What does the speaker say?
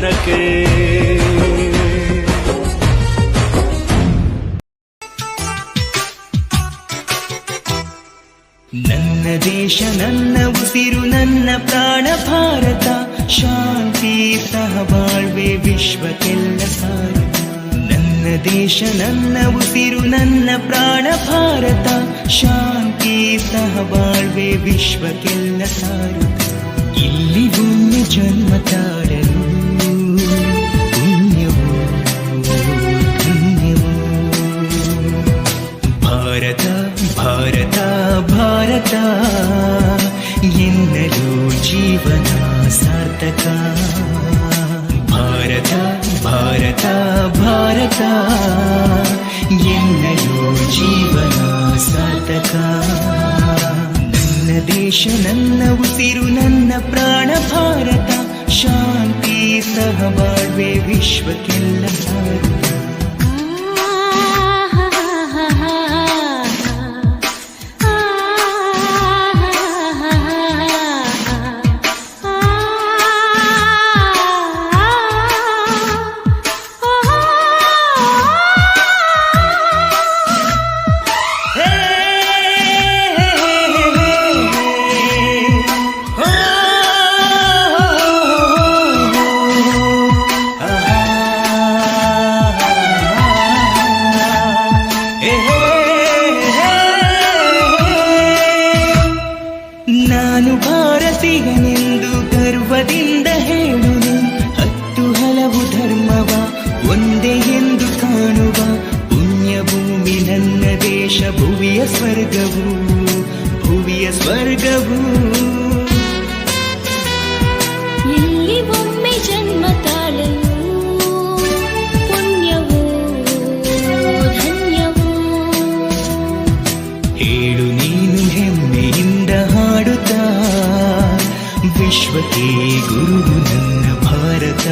ಜನಕ್ಕೆ ನನ್ನ ದೇಶ, ನನ್ನ ಉಸಿರು, ನನ್ನ ಪ್ರಾಣ, ಭಾರತ. ಶಾಂತಿ, ಸಹಬಾಳ್ವೆ ವಿಶ್ವಕ್ಕೆಲ್ಲ ಸಾರತ ನನ್ನ ದೇಶ, ನನ್ನ ಉಸಿರು, ನನ್ನ ಪ್ರಾಣ, ಭಾರತ. ಶಾಂತಿ, ಸಹಬಾಳ್ವೆ ವಿಶ್ವಕ್ಕೆಲ್ಲ ಸಾರತ ಇಲ್ಲಿ ಜನ್ಮ ಭಾರತ ಭಾರತ ಭಾರತ ಎನ್ನಲು ಜೀವನ ಸಾರ್ಥಕ ಭಾರತ ಭಾರತ ಭಾರತ ಎನ್ನಲು ಜೀವನ ಸಾರ್ಥಕ ನನ್ನ ದೇಶ ನನ್ನ ಉಸಿರು ನನ್ನ ಪ್ರಾಣ ಭಾರತ ಶಾಂತಿ ಸಹಬಾಳ್ವೆ ವಿಶ್ವಕ್ಕೆಲ್ಲ ಸಾರ್ಥ ಭಾರತೀಯನೆಂದು ಗರ್ವದಿಂದ ಹೇಳುವೆ ಹತ್ತು ಹಲವು ಧರ್ಮವ ಒಂದೇ ಎಂದು ಕಾಣುವ. ಪುಣ್ಯ ಭೂಮಿ ನನ್ನ ದೇಶ ಭುವಿಯ ಸ್ವರ್ಗವು ಭುವಿಯ ಸ್ವರ್ಗವು. ಇಲ್ಲಿ ಒಮ್ಮೆ ಜನ್ಮ ತಾಳಲು ಪುಣ್ಯವೋ ಧನ್ಯವೋ. ಹೇಳು ನೀನು ಹಾಡುತ್ತಾ ವಿಶ್ವಕ್ಕೆ ಗುರು ನನ್ನ ಭಾರತ